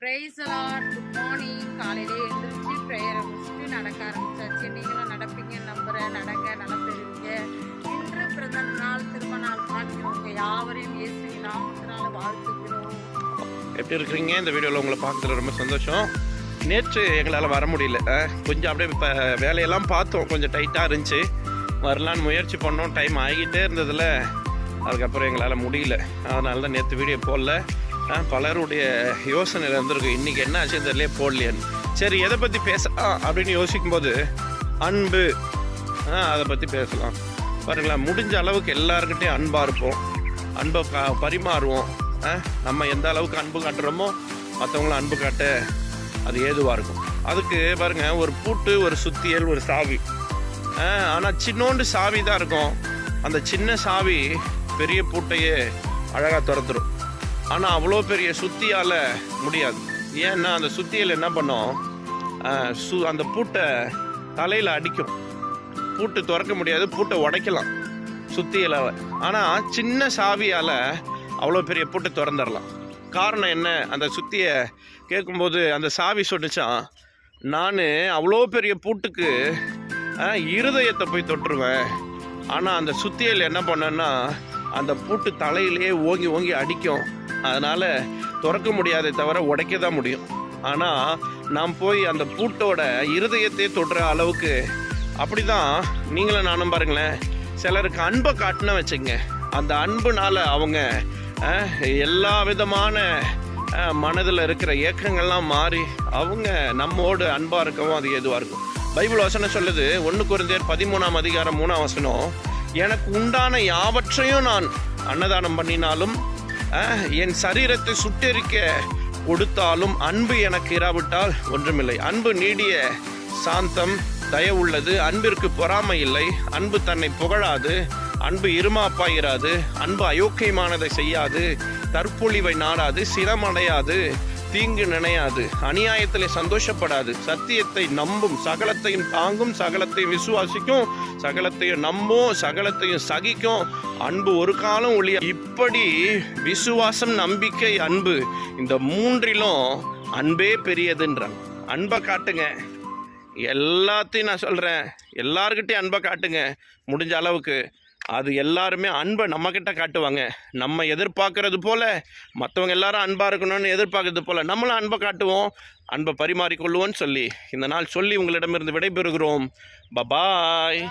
Price allot good morning காலையிலே எழுந்திரிச்சு ப்ரேயரை முடிச்சுட்டு நடக்க ஆரம்பிச்சாச்சு. நீங்களும் நடப்பீங்க நம்புகிறேன் நடங்க நல்லா நடப்பெறுவீங்க இன்று பிறந்த நாள் திரும்ப நாள் பார்க்கிறவங்க யாவரையும் இயேசு நாமத்தினால வாழ்த்துக்கிறோம் எப்படி இருக்கிறீங்க? இந்த வீடியோவில் உங்களை பார்க்குறது ரொம்ப சந்தோஷம். நேற்று எங்களால் வர முடியல. கொஞ்சம் அப்படியே இப்போ வேலையெல்லாம் பார்த்தோம். கொஞ்சம் டைட்டாக இருந்துச்சு. வரலான்னு முயற்சி பண்ணோம். டைம் ஆகிட்டே இருந்ததில். அதுக்கப்புறம் எங்களால் முடியல. அதனால தான் நேற்று வீடியோ போடல. பலருடைய யோசனை இருந்திருக்கு. இன்றைக்கி என்ன ஆச்சு தெரியல போடலையான்னு. சரி எதை பற்றி பேசலாம் அப்படின்னு யோசிக்கும்போது அன்பு. அதை பற்றி பேசலாம். பாருங்களேன் முடிஞ்ச அளவுக்கு எல்லாருக்கிட்டையும் அன்பாக இருப்போம். அன்பை ப- பரிமாறுவோம். நம்ம எந்த அளவுக்கு அன்பு காட்டுறோமோ மற்றவங்களும் அன்பு காட்ட அது ஏதுவாக இருக்கும். அதுக்கு பாருங்க ஒரு பூட்டு ஒரு சுத்தியல் ஒரு சாவி. ஆனால் சின்னோண்டு சாவி தான் இருக்கும். அந்த சின்ன சாவி பெரிய பூட்டையே அழகாக திறந்துடும் ஆனால் அவ்வளோ பெரிய சுத்தியால் முடியாது. ஏன்னா அந்த சுத்தியில் என்ன பண்ணும்? சு அந்த பூட்டை தலையில் அடிக்கும். பூட்டு திறக்க முடியாது பூட்டை உடைக்கலாம் சுத்தியில். ஆனால் சின்ன சாவியால் அவ்வளோ பெரிய பூட்டை திறந்துடலாம் காரணம் என்ன? அந்த சுத்தியை கேட்கும்போது அந்த சாவி சொன்னிச்சான் நான் அவ்வளோ பெரிய பூட்டுக்கு இருதயத்தை போய் தொட்டுருவேன். ஆனால் அந்த சுத்தியல் என்ன பண்ணேன்னா அந்த பூட்டு தலையிலேயே ஓங்கி ஓங்கி அடிக்கும். அதனால் திறக்க முடியாதே தவிர உடைக்க தான் முடியும். ஆனால் நாம் போய் அந்த பூட்டோட இருதயத்தை தொடுற அளவுக்கு அப்படிதான் நீங்களும் நானும் பாருங்களேன் சிலருக்கு அன்பை காட்டினா வச்சுங்க. அந்த அன்புனால் அவங்க எல்லா விதமான மனதில் இருக்கிற ஏக்கங்கள்லாம் மாறி அவங்க நம்மோடு அன்பாக இருக்கவும் அது எதுவாக இருக்கும். பைபிள் வசனம் சொல்லுது ஒன்று குருந்தியர் பதிமூணாம் அதிகாரம் மூணாம் வசனம் எனக்கு உண்டான யாவற்றையும் நான் அன்னதானம் பண்ணினாலும் என் சரீரத்தை சுட்டெரிக்க கொடுத்தாலும் அன்பு எனக்கு இராவிட்டால் ஒன்றுமில்லை. அன்பு நீடிய சாந்தம் தயவுள்ளது அன்பிற்கு பொறாமை இல்லை. அன்பு தன்னை புகழாது. அன்பு இருமாப்பாயிராது. அன்பு அயோக்கியமானதை செய்யாது. தற்பொழிவை நாடாது. சிரமடையாது. தீங்கு நினையாது. அநியாயத்தில் சந்தோஷப்படாது. சத்தியத்தை நம்பும். சகலத்தையும் தாங்கும். சகலத்தையும் விசுவாசிக்கும். சகலத்தையும் நம்பும். சகலத்தையும் சகிக்கும். அன்பு ஒரு காலம் ஒளிய இப்படி விசுவாசம் நம்பிக்கை அன்பு இந்த மூன்றிலும் அன்பே பெரியதுன்றாங்க. அன்பை காட்டுங்க. எல்லாத்தையும் நான் சொல்கிறேன் எல்லாருக்கிட்டையும் அன்பை காட்டுங்க. முடிஞ்ச அளவுக்கு அது எல்லாருமே அன்பை நம்மக்கிட்ட காட்டுவாங்க. நம்ம எதிர்பார்க்கறது போல் மற்றவங்க எல்லாரும் அன்பாக இருக்கணும்னு எதிர்பார்க்கறது போல் நம்மளும் அன்பை காட்டுவோம். அன்பை பரிமாறிக்கொள்ளுவோன்னு சொல்லி இந்த நாள் சொல்லி உங்களிடமிருந்து விடைபெறுகிறோம். பபாய் பாய்